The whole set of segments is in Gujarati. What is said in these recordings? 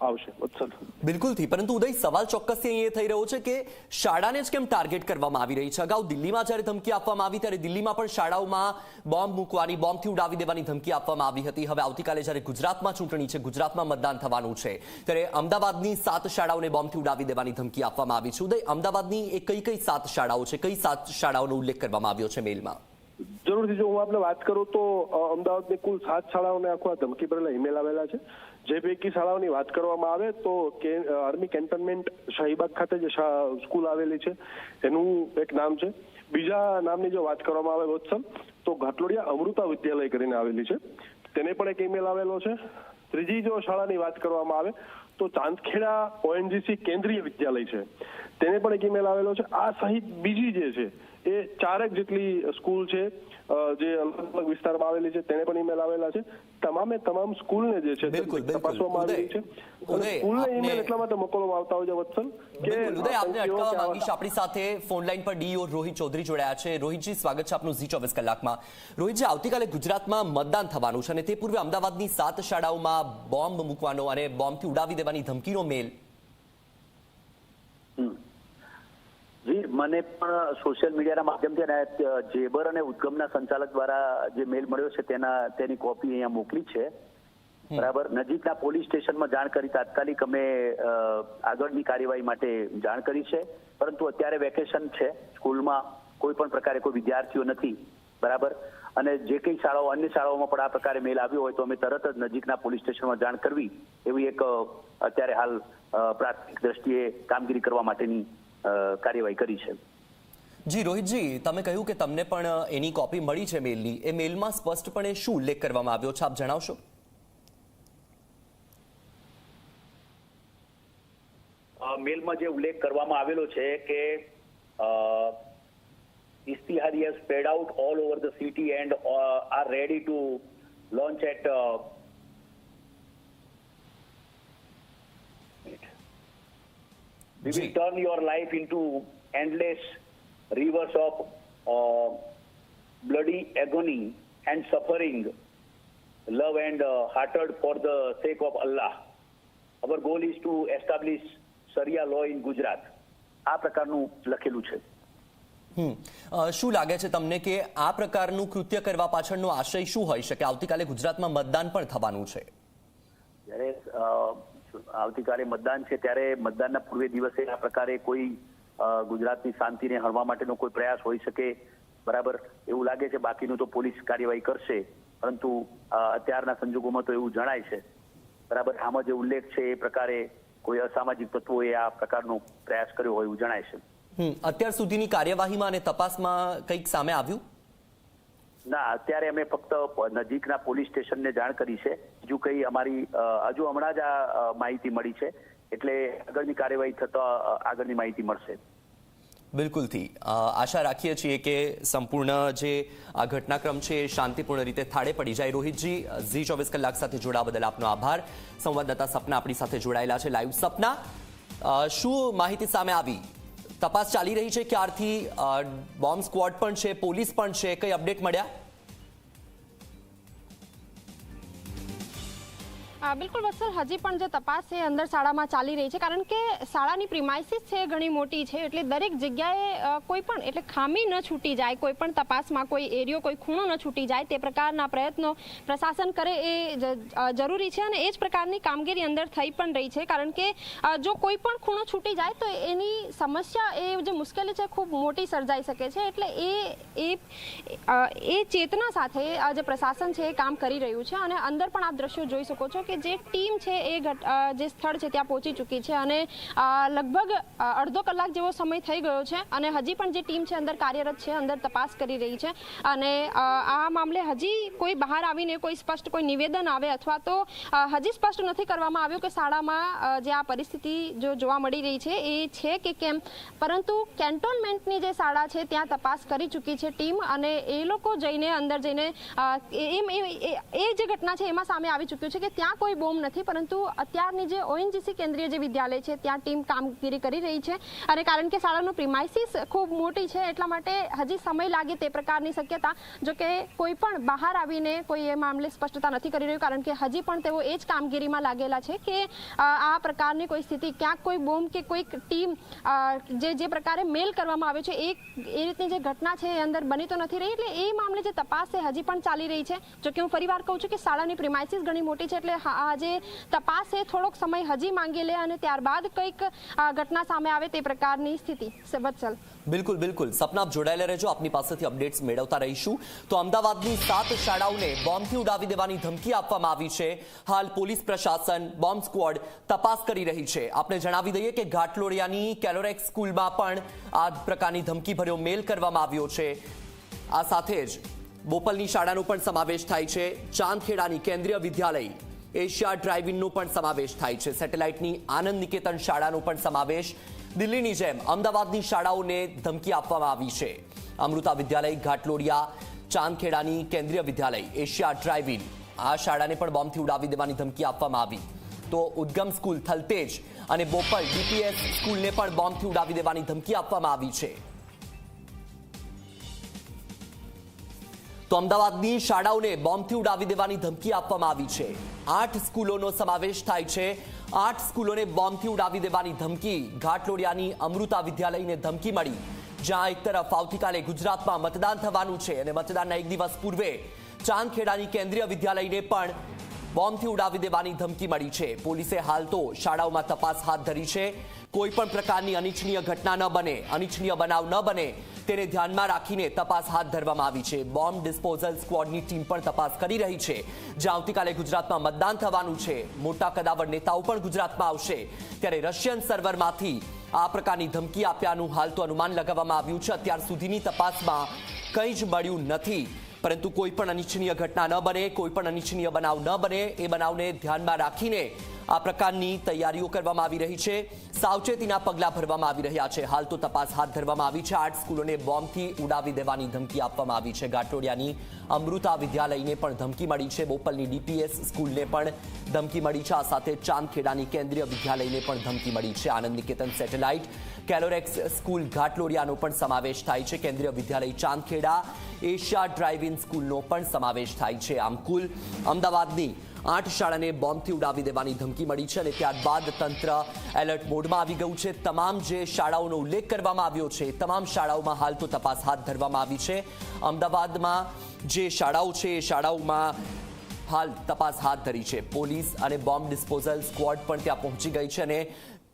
આવશે વત્સલ બિલકુલથી પરંતુ ઉદય સવાલ ચોક્કસથી અહીં એ થઈ રહ્યો છે કે શાળાને જ કેમ ટાર્ગેટ કરવામાં આવી રહી છે? અગાઉ દિલ્હીમાં જ્યારે ધમકી આપવામાં આવી ત્યારે દિલ્હીમાં પણ શાળાઓમાં બોમ્બ મૂકવાની બોમ્બથી ઉડાવી દેવાની ધમકી આપવામાં આવી હતી. હવે આવતીકાલે જ્યારે ગુજરાતમાં ચૂંટણી છે ગુજરાતમાં મતદાન થવાનું છે ત્યારે અમદાવાદની સાત શાળાઓને બોમ્બથી ઉડાવી દેવાની ધમકી આપવામાં આવી છે. ઉદય અમદાવાદની એ કઈ કઈ સાત શાળાઓ છે? કઈ સાત શાળાઓનો ઉલ્લેખ કરવામાં આવ્યો છે મેલમાં જરૂરથી જો હું આપણે વાત કરું તો અમદાવાદની કુલ સાત શાળાઓને આખો આ ધમકી ભરેલા ઈમેલ આવેલા છે. જે પૈકી શાળાઓની વાત કરવામાં આવે તો કે આર્મી કેન્ટોનમેન્ટ શાહીબાગ ખાતે જે સ્કૂલ આવેલી છે. એનું એક નામ છે. બીજા નામની જો વાત કરવામાં આવે વત્સલ તો ઘાટલોડિયા અમૃતા વિદ્યાલય કરીને આવેલી છે. તેને પણ એક ઈમેલ આવેલો છે. ત્રીજી જો શાળાની વાત કરવામાં આવે, તો ચાંદખેડા ઓએનજીસી કેન્દ્રીય વિદ્યાલય છે. તેને પણ એક ઈમેલ આવેલો છે. આ સહિત બીજી જે છે એ ચારેક જેટલી સ્કૂલ છે જે અલગ અલગ વિસ્તારમાં આવેલી છે તેને પણ ઈમેલ આવેલા છે. તમામે તમામ સ્કૂલને જે છે. તપાસવામાં આવી છે. સ્કૂલને ઈમેલ એટલા માટે મોકલવામાં આવતા હોય છે વત્સલ કે ઉદય આપને અટકાવવા માંગીશ આપણી સાથે. ફોન લાઈન પર ડીઓ રોહિત ચૌધરી જોડાયા છે. રોહિતજી સ્વાગત છે આપનું ઝી ચોવીસ કલાકમાં. રોહિતજી આવતીકાલે ગુજરાતમાં મતદાન થવાનું છે અને તે પૂર્વે અમદાવાદની સાત શાળાઓમાં બોમ્બ મૂકવાનો અને બોમ્બથી ઉડાવી દેવાની ધમકીનો મેલ જી મને પણ સોશિયલ મીડિયાના માધ્યમથી અને જેબર અને ઉદ્ગમના સંચાલક દ્વારા જે મેલ મળ્યો છે તેના તેની કોપી અહીંયા મોકલી છે. બરાબર? નજીકના પોલીસ સ્ટેશનમાં જાણ કરી તાત્કાલિક અમે આગળની કાર્યવાહી માટે જાણ કરી છે. પરંતુ અત્યારે વેકેશન છે સ્કૂલમાં કોઈ પણ પ્રકારે કોઈ વિદ્યાર્થીઓ નથી. બરાબર? અને જે કઈ શાળાઓ અન્ય શાળાઓમાં પણ આ પ્રકારે મેલ આવ્યો હોય તો અમે તરત જ નજીકના પોલીસ સ્ટેશનમાં જાણ કરવી. એવી એક અત્યારે હાલ પ્રાથમિક દ્રષ્ટિએ કામગીરી કરવા માટેની કાર્યવાહી કરી છે. જી રોહિતજી તમે કહ્યું કે તમને પણ એની કોપી મળી છે મેલની એ મેલમાં સ્પષ્ટપણે શું ઉલ્લેખ કરવામાં આવ્યો છે આપ જણાવશો? મેલમાં જે ઉલ્લેખ કરવામાં આવેલો છે કે ઇસ્તિહારી has out all over the city and are ready to launch at at uh, we will જી. turn your life into endless rivers of uh, bloody agony and suffering love and uh, hearted for the sake of Allah. Our goal is to establish Sharia law in Gujarat. આ પ્રકારનું લખેલું છે શું લાગે છે તમને કે આ પ્રકારનું કૃત્ય કરવા પાછળનો આશય શું હોઈ શકે આવતીકાલે ગુજરાતમાં મતદાન પણ થવાનું છે જ્યારે આવતીકાલે મતદાન છે ત્યારે મતદાનના પૂર્વે દિવસે આ પ્રકારે કોઈ ગુજરાતની શાંતિને હળવા માટેનો કોઈ પ્રયાસ હોઈ શકે બરાબર? એવું લાગે છે બાકીનું તો પોલીસ કાર્યવાહી કરશે પરંતુ અત્યારના સંજોગોમાં તો એવું જણાય છે. બરાબર? આમાં જે ઉલ્લેખ છે એ પ્રકારે કોઈ અસામાજિક તત્વોએ આ પ્રકારનો પ્રયાસ કર્યો હોય એવું જણાય છે. અત્યાર સુધીની કાર્યવાહીમાં અને તપાસમાં કંઈક સામે આવ્યું? ના અત્યારે અમે ફક્ત નજીકના પોલીસ સ્ટેશનને જાણ કરી છે. હજુ કઈ અમારી હજુ હમણાં જ આ માહિતી મળી છે. એટલે આગળની કાર્યવાહી થતા આગળની માહિતી મળશે. બિલકુલથી. આશા રાખીએ છીએ કે સંપૂર્ણ જે આ ઘટનાક્રમ છે એ શાંતિપૂર્ણ રીતે થાળે પડી જાય. રોહિતજી, ઝી ચોવીસ કલાક સાથે જોડાવા બદલ આપનો આભાર. સંવાદદાતા સપના આપણી સાથે જોડાયેલા છે લાઈવ સપના. શું માહિતી સામે આવી? તપાસ ચાલી રહી છે ક્યારથી? બોમ્બ સ્ક્વોડ પણ છે, પોલીસ પણ છે, કઈ અપડેટ મળ્યા? બિલકુલ વત્સલ, હજી પણ જે તપાસ છે અંદર શાળામાં ચાલી રહી છે. કારણ કે શાળાની પ્રિમાઇસીસ છે ઘણી મોટી છે, એટલે દરેક જગ્યાએ કોઈ પણ, એટલે ખામી ન છૂટી જાય, કોઈ પણ તપાસમાં, કોઈ એરિયો, કોઈ ખૂણો ન છૂટી જાય, તે પ્રકારના પ્રયત્નો પ્રશાસન કરે એ જરૂરી છે અને એ જ પ્રકારની કામગીરી અંદર થઈ પણ રહી છે. કારણ કે જો કોઈ પણ ખૂણો છૂટી જાય, તો એની સમસ્યા, એ જે મુશ્કેલી છે, ખૂબ મોટી સર્જાઈ શકે છે. એટલે એ એ એ ચેતના સાથે, આ જે પ્રશાસન છે એ કામ કરી રહ્યું છે અને અંદર પણ આપ દ્રશ્યો જોઈ શકો છો કે જે ટીમ છે એ જે સ્થળ છે ત્યાં પહોંચી ચૂકી છે અને લગભગ અડધો કલાક જેવો સમય થઈ ગયો છે અને હજી પણ જે ટીમ છે અંદર કાર્યરત છે, અંદર તપાસ કરી રહી છે અને આ મામલે હજી કોઈ બહાર આવીને કોઈ સ્પષ્ટ કોઈ નિવેદન આવે અથવા તો હજી સ્પષ્ટ નથી કરવામાં આવ્યું કે શાળામાં જે આ પરિસ્થિતિ જો જોવા મળી રહી છે એ છે કે કેમ. પરંતુ કેન્ટોનમેન્ટની જે શાળા છે ત્યાં તપાસ કરી ચૂકી છે ટીમ અને એ લોકો જઈને અંદર જઈને એમ એ જે ઘટના છે એમાં સામે આવી ચૂક્યું છે કે ત્યાં કોઈ બોમ્બ નથી, પરંતુ અત્યારની જે ઓએનજીસી કેન્દ્રીય જે વિદ્યાલય છે, ત્યાં ટીમ કામગીરી કરી રહી છે. અને કારણ કે શાળાનું પ્રિમાઇસીસ ખૂબ મોટી છે, એટલા માટે હજી સમય લાગે તે પ્રકારની શક્યતા. જો કે કોઈ પણ બહાર આવીને કોઈ એ મામલે સ્પષ્ટતા નથી કરી રહ્યું, કારણ કે હજી પણ તેઓ એ જ કામગીરીમાં લાગેલા છે કે આ પ્રકારની કોઈ સ્થિતિ, ક્યાંક કોઈ બોમ્બ કે કોઈક ટીમ જે જે પ્રકારે મેલ કરવામાં આવ્યો છે, એ એ રીતની જે ઘટના છે એ અંદર બની તો નથી રહી. એટલે એ મામલે જે તપાસ છે હજી પણ ચાલી રહી છે. જો કે હું ફરીવાર કહું છું કે શાળાની પ્રિમાઇસીસ ઘણી મોટી છે, એટલે આ જે તપાસ છે થોડોક સમય હજી માંગી લે અને ત્યારબાદ કંઈક ઘટના સામે આવે તે પ્રકારની સ્થિતિ. વત્સલ. બિલકુલ બિલકુલ. સપના આપ જોડાયેલા રહેજો. આપની પાસેથી અપડેટ્સ મેળવતા રહીશું. તો અમદાવાદની સાત શાળાઓને બોમ્બથી ઉડાવી દેવાની ધમકી આપવામાં આવી છે. હાલ પોલીસ પ્રશાસન, બોમ્બ સ્ક્વોડ તપાસ કરી રહી છે. આપણે જણાવી દઈએ કે ઘાટલોડિયાની કેલોરેક્સ સ્કૂલમાં પણ આ પ્રકારની ધમકી ભર્યો મેલ કરવામાં આવ્યો છે. આ સાથે જ બોપલની શાળાનો પણ સમાવેશ થાય છે. ચાંદખેડાની કેન્દ્રીય વિદ્યાલય. એશિયા ડ્રાઇવિંગનો પણ સમાવેશ થાય છે. સેટેલાઇટની આનંદ નિકેતન શાળાનો પણ સમાવેશ. દિલ્હીની જેમ અમદાવાદની શાળાઓને ધમકી આપવામાં આવી છે. અમૃતા વિદ્યાલય, ઘાટલોડિયા, ચાંદખેડાની કેન્દ્રીય વિદ્યાલય, એશિયા ડ્રાઇવિંગ આ શાળાને પણ બોમ્બથી ઉડાવી દેવાની ધમકી આપવામાં આવી. તો ઉદ્ગમ સ્કૂલ થલતેજ અને બોપલ ડીપીએસ સ્કૂલને પણ બોમ્બથી ઉડાવી દેવાની ધમકી આપવામાં આવી છે. તો અમદાવાદની શાળાઓને બોમ્બથી ઉડાવી દેવાની ધમકી આપવામાં આવી છે. આઠ સ્કૂલોનો સમાવેશ થાય છે. આઠ સ્કૂલોને બોમ્બથી ઉડાવી દેવાની ધમકી. ઘાટલોડિયાની અમૃતા વિદ્યાલયને ધમકી મળી. જ્યાં એક તરફ આવતીકાલે ગુજરાતમાં મતદાન થવાનું છે અને મતદાનના એક દિવસ પૂર્વે ચાંદખેડાની કેન્દ્રીય વિદ્યાલયને પણ બોમ્બથી ઉડાવી દેવાની ધમકી મળી છે. પોલીસે હાલ તો શાળાઓમાં તપાસ હાથ ધરી છે. કોઈ પણ પ્રકારની અનિચ્છનીય ઘટના ન બને, અનિચ્છનીય બનાવ ન બને તેને ધ્યાનમાં રાખીને તપાસ હાથ ધરવામાં આવી છે. બોમ્બ ડિસ્પોઝલ સ્ક્વોડની ટીમ પણ તપાસ કરી રહી છે. જ્યાં આવતીકાલે ગુજરાતમાં મતદાન થવાનું છે. મોટા કદાવર નેતાઓ પણ ગુજરાતમાં આવશે. ત્યારે રશિયન સર્વરમાંથી આ પ્રકારની ધમકી આપ્યાનું હાલ તો અનુમાન લગાવવામાં આવ્યું છે. અત્યાર સુધીની તપાસમાં કંઈ જ મળ્યું નથી. પરંતુ કોઈ પણ અનિચ્છનીય ઘટના ન બને, કોઈ પણ અનિચ્છનીય બનાવ ન બને, એ બનાવને ધ્યાનમાં રાખીને આ પ્રકારની તૈયારીઓ કરવામાં આવી રહી છે. સાવચેતીના પગલાં ભરવામાં આવી રહ્યા છે. હાલ તો તપાસ હાથ ધરવામાં આવી છે. આઠ સ્કૂલોને બોમ્બથી ઉડાવી દેવાની ધમકી આપવામાં આવી છે. ગાટોડિયાની અમૃતા વિદ્યાલયને પણ ધમકી મળી છે. બોપલની ડીપીએસ સ્કૂલને પણ ધમકી મળી છે. આ સાથે ચાંદખેડાની કેન્દ્રીય વિદ્યાલયને પણ ધમકી મળી છે. Anand Niketan Satellite Calorex school ઘાટલોડિયાનો પણ સમાવેશ થાય છે. કેન્દ્રીય વિદ્યાલય ચાંદખેડા એશિયા ડ્રાઇવિંગ સ્કૂલનો પણ સમાવેશ થાય છે. આમ કુલ અમદાવાદની આઠ શાળાને બોમ્બથી ઉડાવી દેવાની ધમકી મળી છે અને ત્યારબાદ તંત્ર એલર્ટ મોડમાં આવી ગયું છે. તમામ જે શાળાઓનો ઉલ્લેખ કરવામાં આવ્યો છે, તમામ શાળાઓમાં હાલ તો તપાસ હાથ ધરવામાં આવી છે. અમદાવાદમાં જે શાળાઓ છે, એ શાળાઓમાં હાલ તપાસ હાથ ધરી છે. પોલીસ અને બોમ્બ ડિસ્પોઝલ સ્ક્વોડ પણ ત્યાં પહોંચી ગઈ છે અને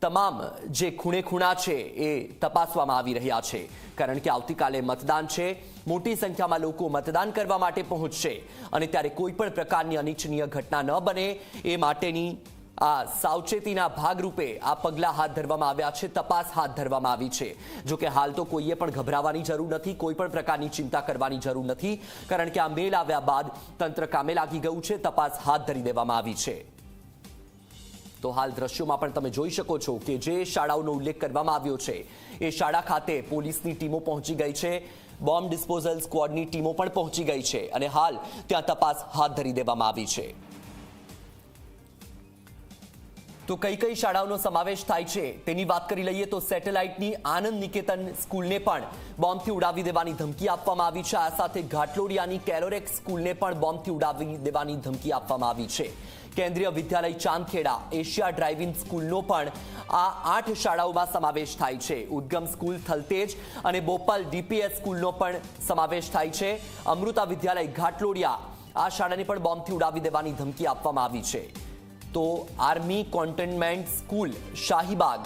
તમામ જે ખૂણે ખૂણા છે એ તપાસવામાં આવી રહ્યા છે. કારણ કે આવતીકાલે મતદાન છે. મોટી સંખ્યામાં લોકો મતદાન કરવા માટે પહોંચશે. અને ત્યારે કોઈ પણ પ્રકારની અનિચ્છનીય ઘટના ન બને એ માટેની આ સાવચેતીના ભાગરૂપે આ પગલાં હાથ ધરવામાં આવ્યા છે. તપાસ હાથ ધરવામાં આવી છે. જો કે હાલ તો કોઈએ પણ ગભરાવાની જરૂર નથી. કોઈ પણ પ્રકારની ચિંતા કરવાની જરૂર નથી. કારણ કે આ મેલ આવ્યા બાદ તંત્ર કામે લાગી ગયું છે. તપાસ હાથ ધરી દેવામાં આવી છે. તો હાલ દ્રશ્યોમાં પણ તમે જોઈ શકો છો કે જે શાળાઓનો ઉલ્લેખ કરવામાં આવ્યો છે, એ શાળા ખાતે પોલીસની ટીમો પહોંચી ગઈ છે, બોમ્બ ડિસ્પોઝલ સ્ક્વોડની ટીમો પણ પહોંચી ગઈ છે અને હાલ ત્યાં તપાસ હાથ ધરી દેવામાં આવી છે. તો કઈ કઈ શાળાઓનો સમાવેશ થાય છે તેની વાત કરી લઈએ તો સેટેલાઇટની આનંદ નિકેતન સ્કૂલને પણ બોમ્બથી ઉડાવી દેવાની ધમકી આપવામાં આવી છે. આ સાથે ઘાટલોડિયાની કેલોરેક સ્કૂલને પણ બોમ્બથી ઉડાવી દેવાની ધમકી આપવામાં આવી છે. કેન્દ્રીય વિદ્યાલય ચાંદખેડા એશિયા ડ્રાઇવિંગ સ્કૂલનો પણ આ આઠ શાળાઓમાં સમાવેશ થાય છે. ઉદ્ગમ સ્કૂલ, થલતેજ અને બોપલ ડીપીએસ સ્કૂલનો પણ સમાવેશ થાય છે. અમૃતા વિદ્યાલય, ઘાટલોડિયા આ શાળાને પણ બોમ્બથી ઉડાવી દેવાની ધમકી આપવામાં આવી છે. તો આર્મી કોન્ટેનમેન્ટ સ્કૂલ શાહીબાગ.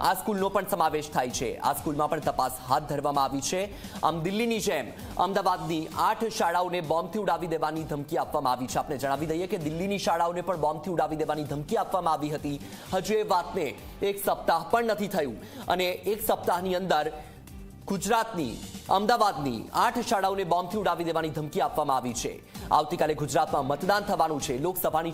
આ સ્કૂલનો પણ સમાવેશ થાય છે. આ સ્કૂલમાં પણ તપાસ હાથ ધરવામાં આવી છે. આમ દિલ્હીની જેમ અમદાવાદની આઠ શાળાઓને બોમ્બથી ઉડાવી દેવાની ધમકી આપવામાં આવી છે. આપણે જણાવી દઈએ કે દિલ્હીની શાળાઓને પણ બોમ્બથી ઉડાવી દેવાની ધમકી આપવામાં આવી હતી. હજુ એ વાતને એક સપ્તાહ પણ નથી થયું. અને એક સપ્તાહની અંદર ગુજરાતની, અમદાવાદની આઠ શાળાઓને બોમ્બથી ઉડાવી દેવાની ધમકી આપવામાં આવી છે. આવતીકાલે ગુજરાતમાં મતદાન થવાનું છે. લોકસભાની